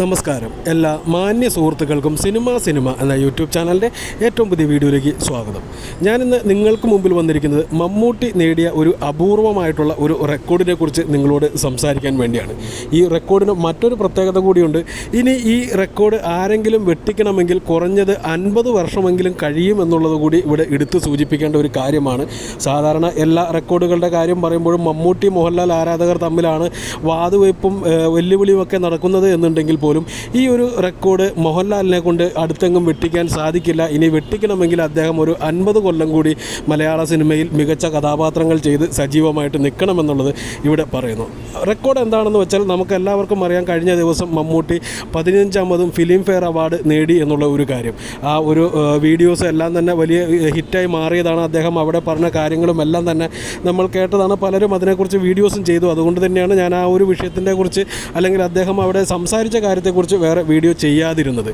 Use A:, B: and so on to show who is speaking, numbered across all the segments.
A: നമസ്കാരം. എല്ലാ മാന്യ സുഹൃത്തുക്കൾക്കും സിനിമ സിനിമ എന്ന യൂട്യൂബ് ചാനലിന്റെ ഏറ്റവും പുതിയ വീഡിയോയിലേക്ക് സ്വാഗതം. ഞാനിന്ന് നിങ്ങൾക്ക് മുമ്പിൽ വന്നിരിക്കുന്നത് മമ്മൂട്ടി നേടിയ ഒരു അപൂർവമായിട്ടുള്ള ഒരു റെക്കോർഡിനെ കുറിച്ച് നിങ്ങളോട് സംസാരിക്കാൻ വേണ്ടിയാണ്. ഈ റെക്കോർഡിന് മറ്റൊരു പ്രത്യേകത കൂടിയുണ്ട്. ഇനി ഈ റെക്കോർഡ് ആരെങ്കിലും വെട്ടിക്കണമെങ്കിൽ കുറഞ്ഞത് അൻപത് വർഷമെങ്കിലും കഴിയുമെന്നുള്ളത് കൂടി ഇവിടെ എടുത്തു സൂചിപ്പിക്കേണ്ട ഒരു കാര്യമാണ്. സാധാരണ എല്ലാ റെക്കോർഡുകളുടെ കാര്യം പറയുമ്പോഴും മമ്മൂട്ടി മോഹൻലാൽ ആരാധകർ തമ്മിലാണ് വാതുവയ്പും ഏഹ്, വെല്ലുവിളിയും ഒക്കെ നടക്കുന്നത് എന്നുണ്ടെങ്കിൽ പോലും ഈ ഒരു റെക്കോർഡ് മോഹൻലാലിനെ കൊണ്ട് അടുത്തെങ്ങും വെട്ടിക്കാൻ സാധിക്കില്ല. ഇനി വെട്ടിക്കണമെങ്കിൽ അദ്ദേഹം ഒരു അൻപത് കൊല്ലം കൂടി മലയാള സിനിമയിൽ മികച്ച കഥാപാത്രങ്ങൾ ചെയ്ത് സജീവമായിട്ട് നിൽക്കണമെന്നുള്ളത് ഇവിടെ പറയുന്നു. റെക്കോർഡ് എന്താണെന്ന് വെച്ചാൽ നമുക്ക് എല്ലാവർക്കും അറിയാം കഴിഞ്ഞ ദിവസം മമ്മൂട്ടി പതിനഞ്ചാമതും ഫിലിം ഫെയർ അവാർഡ് നേടി എന്നുള്ള ഒരു കാര്യം. ആ ഒരു വീഡിയോസ് എല്ലാം തന്നെ വലിയ ഹിറ്റായി മാറിയതാണ്. അദ്ദേഹം അവിടെ പറഞ്ഞ കാര്യങ്ങളും എല്ലാം തന്നെ നമ്മൾ കേട്ടതാണ്. പലരും അതിനെക്കുറിച്ച് വീഡിയോസും ചെയ്തു. അതുകൊണ്ട് തന്നെയാണ് ഞാൻ ആ ഒരു വിഷയത്തിന്റെ കുറിച്ച് അല്ലെങ്കിൽ അദ്ദേഹം അവിടെ സംസാരിച്ച കാര്യത്തെക്കുറിച്ച് വേറെ വീഡിയോ ചെയ്യാതിരുന്നത്.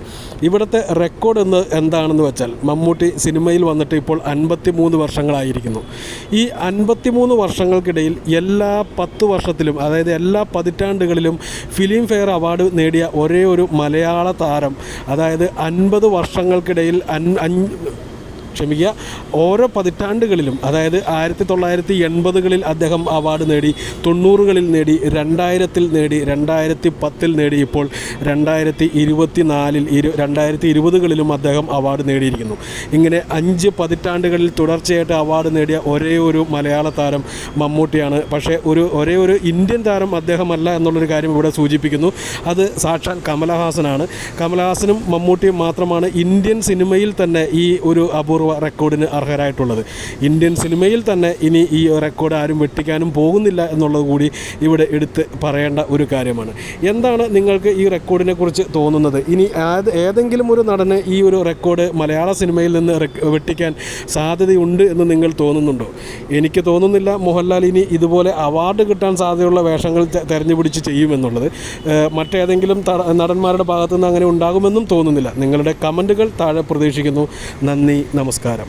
A: ഇവിടുത്തെ റെക്കോർഡ് എന്ന് എന്താണെന്ന് വെച്ചാൽ മമ്മൂട്ടി സിനിമയിൽ വന്നിട്ട് ഇപ്പോൾ അൻപത്തി മൂന്ന് വർഷങ്ങളായിരിക്കുന്നു. ഈ അൻപത്തി മൂന്ന് വർഷങ്ങൾക്കിടയിൽ എല്ലാ പത്ത് വർഷത്തിലും അതായത് എല്ലാ പതിറ്റാണ്ടുകളിലും ഫിലിം ഫെയർ അവാർഡ് നേടിയ ഒരേ ഒരു മലയാള താരം അതായത് അൻപത് വർഷങ്ങൾക്കിടയിൽ ക്ഷമിക്കുക ഓരോ പതിറ്റാണ്ടുകളിലും അതായത് ആയിരത്തി തൊള്ളായിരത്തി എൺപതുകളിൽ അദ്ദേഹം അവാർഡ് നേടി തൊണ്ണൂറുകളിൽ നേടി രണ്ടായിരത്തിൽ നേടി രണ്ടായിരത്തി പത്തിൽ നേടി ഇപ്പോൾ രണ്ടായിരത്തി ഇരുപത്തി നാലിൽ ഇരു രണ്ടായിരത്തി ഇരുപതുകളിലും അദ്ദേഹം അവാർഡ് നേടിയിരിക്കുന്നു. ഇങ്ങനെ അഞ്ച് പതിറ്റാണ്ടുകളിൽ തുടർച്ചയായിട്ട് അവാർഡ് നേടിയ ഒരേ ഒരു മലയാള താരം മമ്മൂട്ടിയാണ്. പക്ഷേ ഒരു ഒരേ ഒരു ഇന്ത്യൻ താരം അദ്ദേഹമല്ല എന്നുള്ളൊരു കാര്യം ഇവിടെ സൂചിപ്പിക്കുന്നു. അത് സാക്ഷാൽ കമലഹാസനാണ്. കമലഹാസനും മമ്മൂട്ടിയും മാത്രമാണ് ഇന്ത്യൻ സിനിമയിൽ തന്നെ ഈ ഒരു അപൂർവ റെക്കോർഡിന് അർഹരായിട്ടുള്ളത്. ഇന്ത്യൻ സിനിമയിൽ തന്നെ ഇനി ഈ റെക്കോർഡ് ആരും വെട്ടിക്കാനും പോകുന്നില്ല എന്നുള്ളത് കൂടി ഇവിടെ എടുത്ത് പറയേണ്ട ഒരു കാര്യമാണ്. എന്താണ് നിങ്ങൾക്ക് ഈ റെക്കോർഡിനെ കുറിച്ച് തോന്നുന്നത്? ഇനി ഏതെങ്കിലും ഒരു നടന് ഈ ഒരു റെക്കോർഡ് മലയാള സിനിമയിൽ നിന്ന് വെട്ടിക്കാൻ സാധ്യതയുണ്ട് എന്ന് നിങ്ങൾ തോന്നുന്നുണ്ടോ? എനിക്ക് തോന്നുന്നില്ല. മോഹൻലാൽ ഇനി ഇതുപോലെ അവാർഡ് കിട്ടാൻ സാധ്യതയുള്ള വേഷങ്ങൾ തെരഞ്ഞു പിടിച്ച് ചെയ്യുമെന്നുള്ളത്. മറ്റേതെങ്കിലും നടന്മാരുടെ ഭാഗത്തുനിന്ന് അങ്ങനെ ഉണ്ടാകുമെന്നും തോന്നുന്നില്ല. നിങ്ങളുടെ കമന്റുകൾ താഴെ പ്രതീക്ഷിക്കുന്നു. നന്ദി നമസ്കാരം.